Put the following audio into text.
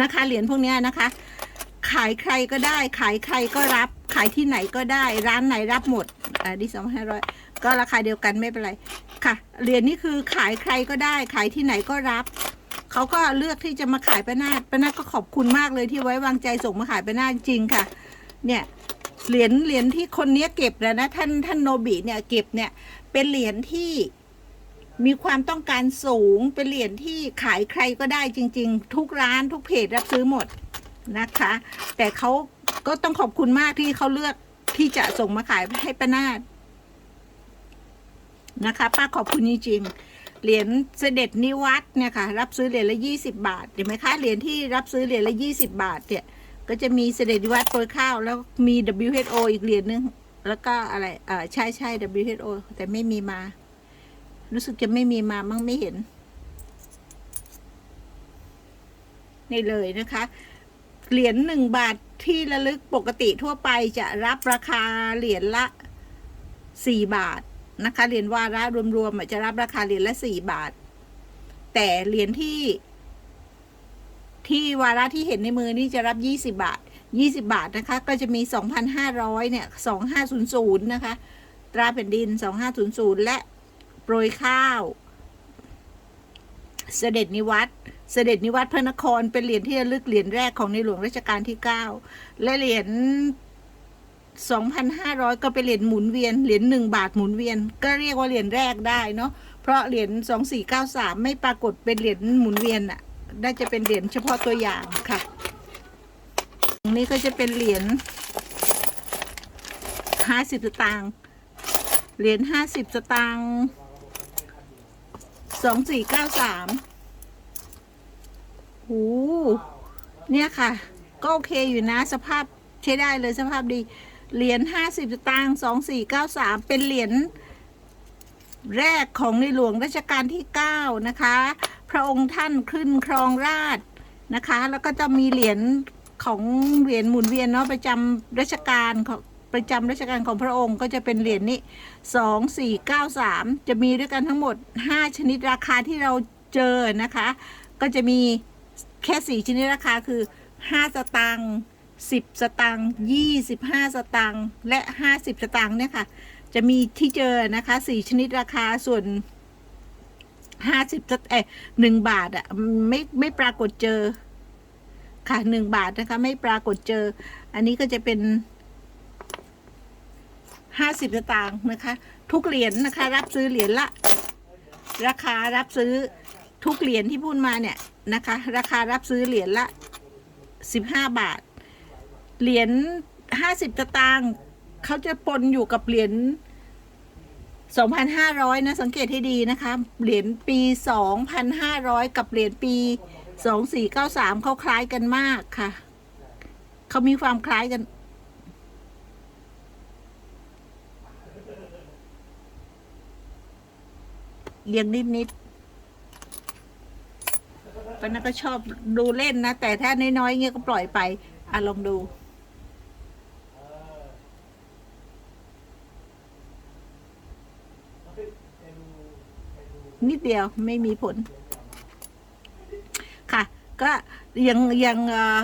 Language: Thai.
นะคะ เหรียญพวกนี้นะคะ ขายใครก็ได้ ขายใครก็รับ ขายที่ไหนก็ได้ ร้านไหนรับหมด อ่าดิสองห้าร้อยก็ราคาเดียวกันไม่เป็นไร ค่ะ เหรียญนี่คือขายใครก็ได้ ขายที่ไหนก็รับเขาก็เลือกที่จะมาขายป้านาดป้านาดก็ขอบคุณมากเลยที่ไว้วางใจส่งมาขายป้านาดจริงค่ะ เนี่ยเหรียญเหรียญที่คนนี้เก็บนะนะท่านท่านโนบิเนี่ยเก็บเนี่ยเป็นเหรียญที่ มีความต้องการสูงเป็นเหรียญที่ขายใครก็ได้จริง ๆ ทุกร้านทุกเพจรับซื้อหมดนะคะ แต่เขาก็ต้องขอบคุณมากที่เขาเลือกที่จะส่งมาขายให้ป้านาดนะคะป้าขอบคุณจริงๆเหรียญเสด็จนิวัตเนี่ยค่ะ รับซื้อเหรียญละยี่สิบาทเห็นไหมคะเหรียญที่รับซื้อเหรียญละยี่สิบาทเนี่ย ก็จะมีเสด็จนิวัตโปรยข้าวแล้วมี WHO อีกเหรียญนึง แล้วก็อะไรเอ่อใช่ใช่ WHO แต่ไม่มีมา รู้สึกจะไม่มีมามั่งไม่เห็น นี่เลยนะคะ เหรียญหนึ่งบาทที่ระลึกปกติทั่วไปจะรับราคาเหรียญละสี่บาทนะคะเหรียญวาระรวมๆจะรับราคาเหรียญละสี่บาท แต่เหรียญที่ ที่วาระที่เห็นในมือนี่จะรับยี่สิบาทยี่สิบาทนะคะ ก็จะมีสองพันห้าร้อยเนี่ยสองห้าศูนย์ศูนย์นะคะ ตราแผ่นดินสองห้าศูนย์ศูนย์และ รยข้าว เสด็จนิวัตรเสด็จนิวัตรพระนครเป็นเหรียญที่ระลึกเหรียญแรกของในหลวงรัชกาลที่เก้าและเหรียญสองพันห้าร้อยก็เป็นเหรียญหมุนเวียน เหรียญหนึ่งบาทหมุนเวียน ก็เรียกว่าเหรียญแรกได้เนาะ เพราะเหรียญสองสี่เก้าสามไม่ปรากฏเป็นเหรียญหมุนเวียนอะน่าจะเป็นเหรียญเฉพาะตัวอย่างค่ะตรงนี้ก็จะเป็นเหรียญห้าสิบสตางค์ เหรียญห้าสิบสตางค์ สองสี่เก้าสามโอ้เนี่ยค่ะ ก็โอเคอยู่นะ สภาพใช้ได้เลยสภาพดี เหรียญห้าสิบตางค์สองสี่เก้าสามเป็นเหรียญแรกของในหลวงรัชกาลที่เก้านะคะ พระองค์ท่านขึ้นครองราชนะคะ แล้วก็จะมีเหรียญของเหรียญหมุนเวียนเนาะประจำรัชกาลของ ประจำรัชกาลของพระองค์ก็จะเป็นเหรียญนี้สองสี่เก้าสามจะมีด้วยกันทั้งหมดห้าชนิดราคาที่เราเจอนะคะ ก็จะมีแค่สี่ชนิดราคาคือห้าสตางค์สิบสตางค์ยี่สิบห้าสตางค์และห้าสิบสตางค์เนี่ยค่ะ จะมีที่เจอนะคะสี่ชนิดราคาส่วนห้าสิบเอ้หนึ่งบาทอะไม่ไม่ปรากฏเจอค่ะหนึ่งบาทนะคะ ไม่ปรากฏเจอ อันนี้ก็จะเป็น ห้าสิบสตางค์นะคะ ทุกเหรียญนะคะ รับซื้อเหรียญละ ราคารับซื้อทุกเหรียญที่พูดมาเนี่ยนะคะ ราคารับซื้อเหรียญละสิบห้าบาท เหรียญห้าสิบตางค์เขาจะปนอยู่กับเหรียญสองพันห้าร้อยนะ สังเกตให้ดีนะคะ เหรียญปีสองพันห้าร้อยกับเหรียญปีสองสี่เก้าสามเขาคล้ายกันมากค่ะ เขามีความคล้ายกัน เรียงนิดๆปานก็ชอบดูเล่นนะ แต่ถ้าน้อยๆเงี้ยก็ปล่อยไป อะ ลองดู นิดเดียวไม่มีผล ค่ะ ก็ยังยังเอ่อ